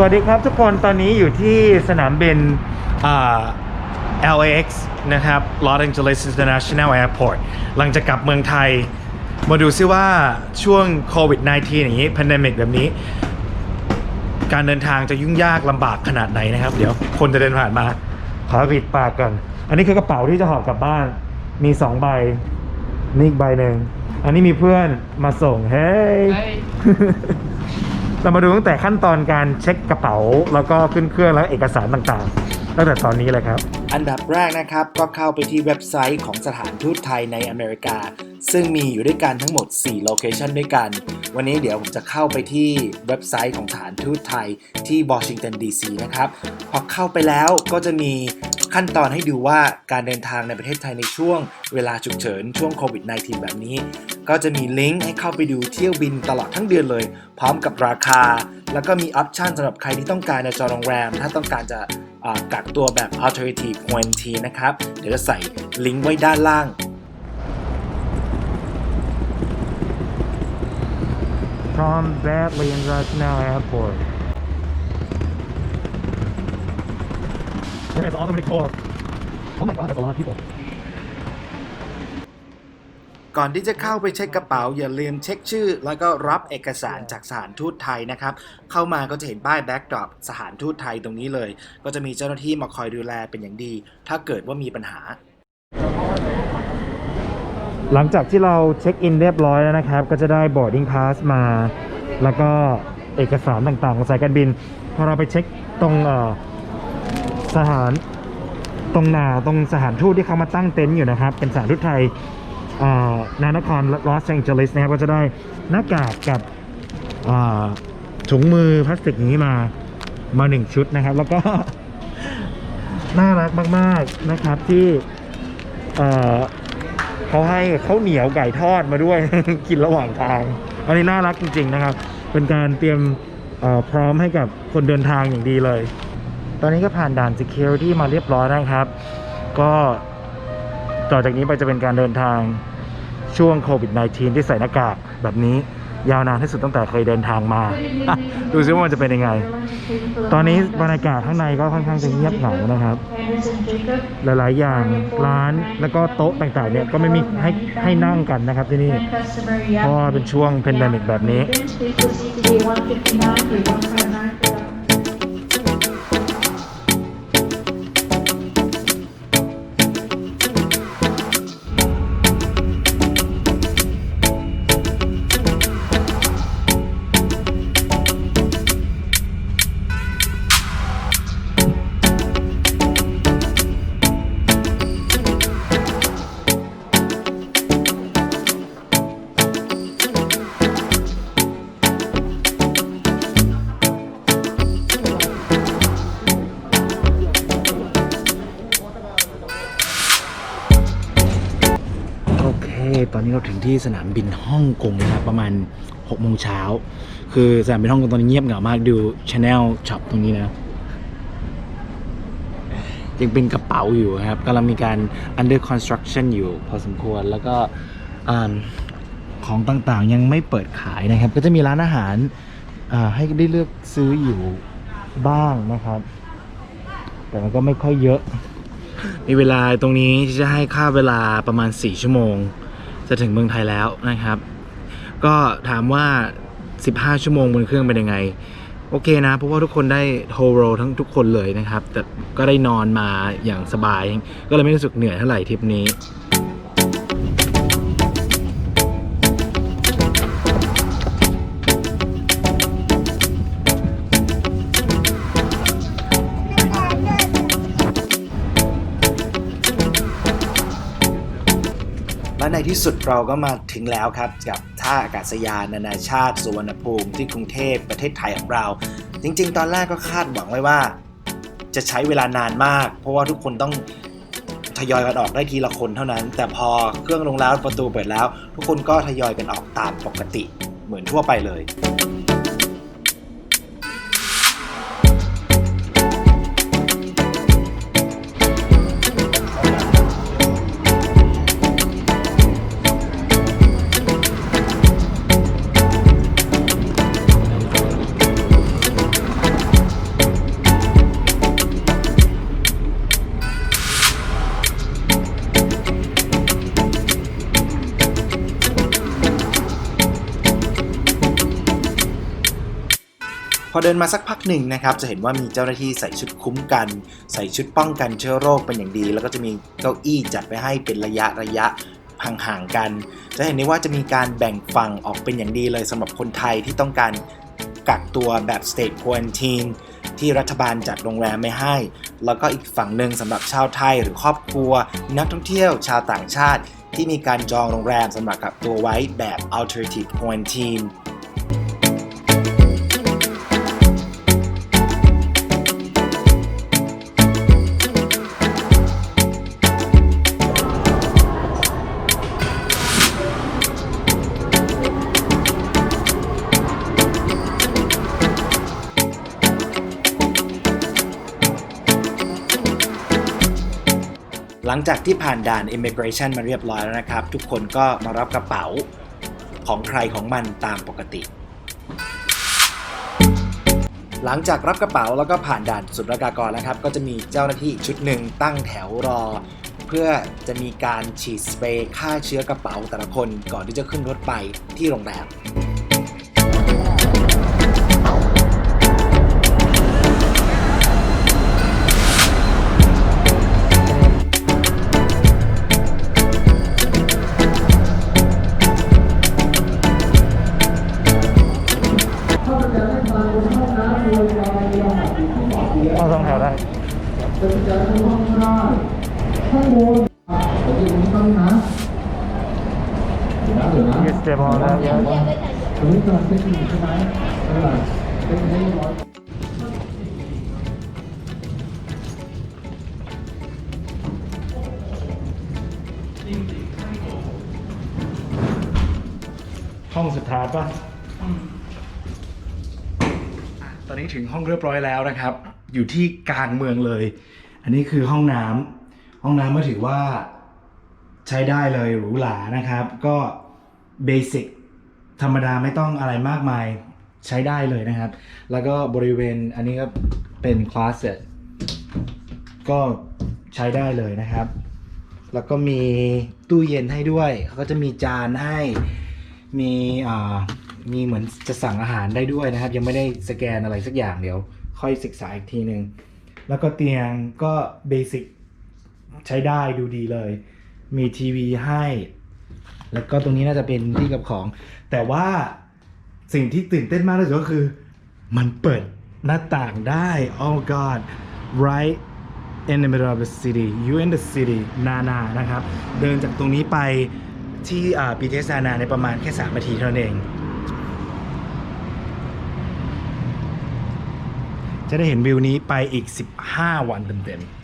สวัสดีครับทุกคนตอนนี้อยู่ที่สนามบินอ่า LAX นะครับ Los Angeles International Airport หลังจากกลับเมืองไทย มาดูซิว่าช่วงโควิด -19 อย่างนี้ pandemic แบบนี้ การเดินทางจะยุ่งยากลำบากขนาดไหนนะครับ เดี๋ยวคนจะเดินผ่านมา ขอปิดปากก่อน อันนี้คือกระเป๋าที่จะหอบกลับบ้าน มีสองใบ นี่อีกใบหนึ่ง อันนี้มีเพื่อนมาส่ง เฮ้ย เรามาดูตั้งแต่ขั้นตอนการเช็คกระเป๋า แล้วก็ขึ้นเครื่องแล้วเอกสารต่างๆ ตั้งแต่ตอนนี้เลยครับ อันดับแรกนะครับก็เข้าไปที่เว็บไซต์ของสถานทูตไทยในอเมริกา ซึ่งมีอยู่ด้วยกันทั้งหมด 4 โลเคชันด้วยกัน วันนี้เดี๋ยวผมจะเข้าไปที่เว็บไซต์ของสถานทูตไทยที่วอชิงตันดีซีนะครับ พอเข้าไปแล้วก็จะมี ขั้นตอนให้ดูว่าการเดินทางในประเทศไทยในช่วงเวลาฉุกเฉินช่วงโควิด -19 แบบนี้ ก็จะมีลิงก์ให้เข้าไปดูเที่ยวบินตลอดทั้งเดือนเลย พร้อมกับราคา แล้วก็มีออปชันสำหรับใครที่ต้องการจะจองโรงแรม ถ้าต้องการจะกักตัวแบบ alternative quarantine นะครับ เดี๋ยวจะใส่ลิงก์ไว้ด้านล่าง from Badly International Airport There's all the many calls Oh my god there's a lot of people ก่อนที่จะเข้าไปเช็คกระเป๋า อย่าลืมเช็คชื่อ แล้วก็รับเอกสารจากสถานทูตไทยนะครับ เข้ามาก็จะเห็นป้ายแบ็กดรอปสถานทูตไทยตรงนี้เลย ก็จะมีเจ้าหน้าที่มาคอยดูแลเป็นอย่างดี ถ้าเกิดว่ามีปัญหา หลังจากที่เราเช็คอินเรียบร้อยแล้วนะครับ ก็จะได้ boarding pass มา แล้วก็เอกสารต่างๆของสายการบิน พอเราไปเช็คตรงเอ่อ สถานตรงหนาตรงสถานทูตที่เขามาตั้งเต็นท์อยู่นะครับ เป็นสถานทูตไทยเอ่อนานครลอสแองเจลิสนะครับก็จะได้หน้ากากกับถุงมือพลาสติกนี้มามาหนึ่งชุดนะครับ แล้วก็ น่ารักมาก ๆนะครับที่เขาให้ข้าวเหนียวไก่ทอดมาด้วยกินระหว่างทาง อันนี้น่ารักจริง ๆนะครับ เป็นการเตรียมพร้อมให้กับคนเดินทางอย่างดีเลย ตอนนี้ก็ผ่านด่าน security มาเรียบร้อยนะครับ ก็ต่อจากนี้ไปจะเป็นการเดินทางช่วงโควิด -19 ที่ใส่หน้ากากแบบนี้ยาวนานที่สุดตั้งแต่เคยเดินทางมา ดูซิว่ามันจะเป็นยังไง ตอนนี้บรรยากาศข้างในก็ค่อนข้างจะเงียบเหงานะครับ หลายๆ อย่างร้านแล้วก็โต๊ะต่างๆเนี่ยก็ไม่มีให้ให้นั่งกันนะครับที่นี่ เพราะเป็นช่วงเพนดมิกแบบนี้ โอเคตอนนี้เราถึงที่สนามบินฮ่องกงนะครับประมาณ6โมงเช้า คือสนามบินฮ่องกงตอนนี้เงียบเหงามากดูช n แนลช็อปตรงนี้นะ ยังเป็นกระเป๋าอยู่ครับกำลังมีการ under construction อยู่พอสมควรแล้วก็อ่าของต่างๆยังไม่เปิดขายนะครับ ก็จะมีร้านอาหารอ่าให้ได้เลือกซื้ออยู่บ้างนะครับ แต่มันก็ไม่ค่อยเยอะมีเวลาตรงนี้จะให้ค่าเวลาประมาณ 4 ชั่วโมง จะถึงเมืองไทยแล้วนะครับ ก็ถามว่า 15 ชั่วโมงบนเครื่องเป็นยังไง โอเคนะ เพราะว่าทุกคนได้โฮโรทั้งทุกคนเลยนะครับ แต่ก็ได้นอนมาอย่างสบาย ก็เลยไม่รู้สึกเหนื่อยเท่าไหร่ทริปนี้ ที่สุดเราก็มาถึงแล้วครับกับท่าอากาศยานนานาชาติสุวรรณภูมิที่กรุงเทพประเทศไทยของเรา จริง ๆ ตอนแรกก็คาดหวังไว้ว่า จะใช้เวลานานมาก เพราะว่าทุกคนต้องทยอยกันออกได้ทีละคนเท่านั้น แต่พอเครื่องลงแล้วประตูเปิดแล้ว ทุกคนก็ทยอยกันออกตามปกติเหมือนทั่วไปเลย พอเดินมาสักพักหนึ่งนะครับจะเห็นว่ามีเจ้าหน้าที่ใส่ชุดคุ้มกัน ใส่ชุดป้องกันเชื้อโรคเป็นอย่างดี แล้วก็จะมีเก้าอี้จัดไว้ให้เป็นระยะระยะห่างๆกัน จะเห็นได้ว่าจะมีการแบ่งฝั่งออกเป็นอย่างดีเลยสำหรับคนไทยที่ต้องการกักตัวแบบ state quarantine ที่รัฐบาลจัดโรงแรมไม่ให้ แล้วก็อีกฝั่งหนึ่งสำหรับชาวไทยหรือครอบครัว นักท่องเที่ยวชาวต่างชาติ ที่มีการจองโรงแรมสำหรับกักตัวไว้แบบ alternative quarantine หลังจากที่ผ่านด่าน Immigration มาเรียบร้อยแล้วนะครับ ทุกคนก็มารับกระเป๋าของใครของมันตามปกติ หลังจากรับกระเป๋าแล้วก็ผ่านด่านสุลกากรแล้วครับ ก็จะมีเจ้าหน้าที่ชุดหนึ่งตั้งแถวรอ เพื่อจะมีการฉีดสเปรย์ฆ่าเชื้อกระเป๋าแต่ละคนก่อนที่จะขึ้นรถไปที่โรงแรม เอาสองแถวได้ยูสเตบอแล้วเยอะห้องสุดท้ายป่ะตอนนี้ถึงห้องเรียบร้อยแล้วนะครับ อยู่ที่กลางเมืองเลย อันนี้คือห้องน้ำห้องน้ำก็ถือว่าใช้ได้เลยหรูหรานะครับ ก็เบสิกธรรมดาไม่ต้องอะไรมากมายใช้ได้เลยนะครับ แล้วก็บริเวณอันนี้ก็เป็นคลาสเซ็ตก็ใช้ได้เลยนะครับ แล้วก็มีตู้เย็นให้ด้วยเขาก็จะมีจานให้ มีอ่ามีเหมือนจะสั่งอาหารได้ด้วยนะครับ ยังไม่ได้สแกนอะไรสักอย่างเดี๋ยว ค่อยศึกษาอีกทีหนึ่งแล้วก็เตียงก็เบสิกใช้ได้ดูดีเลย มีทีวีให้ แล้วก็ตรงนี้น่าจะเป็นที่กับของ แต่ว่าสิ่งที่ตื่นเต้นมากที่สุดก็คือ มันเปิดหน้าต่างได้ oh god right in the middle of the city you in the city นานานะครับ เดินจากตรงนี้ไปที่อ่า BTS นานาในประมาณแค่3นาทีเท่านั้นเอง จะได้เห็นวิวนี้ไปอีก 15 วันเต็มๆ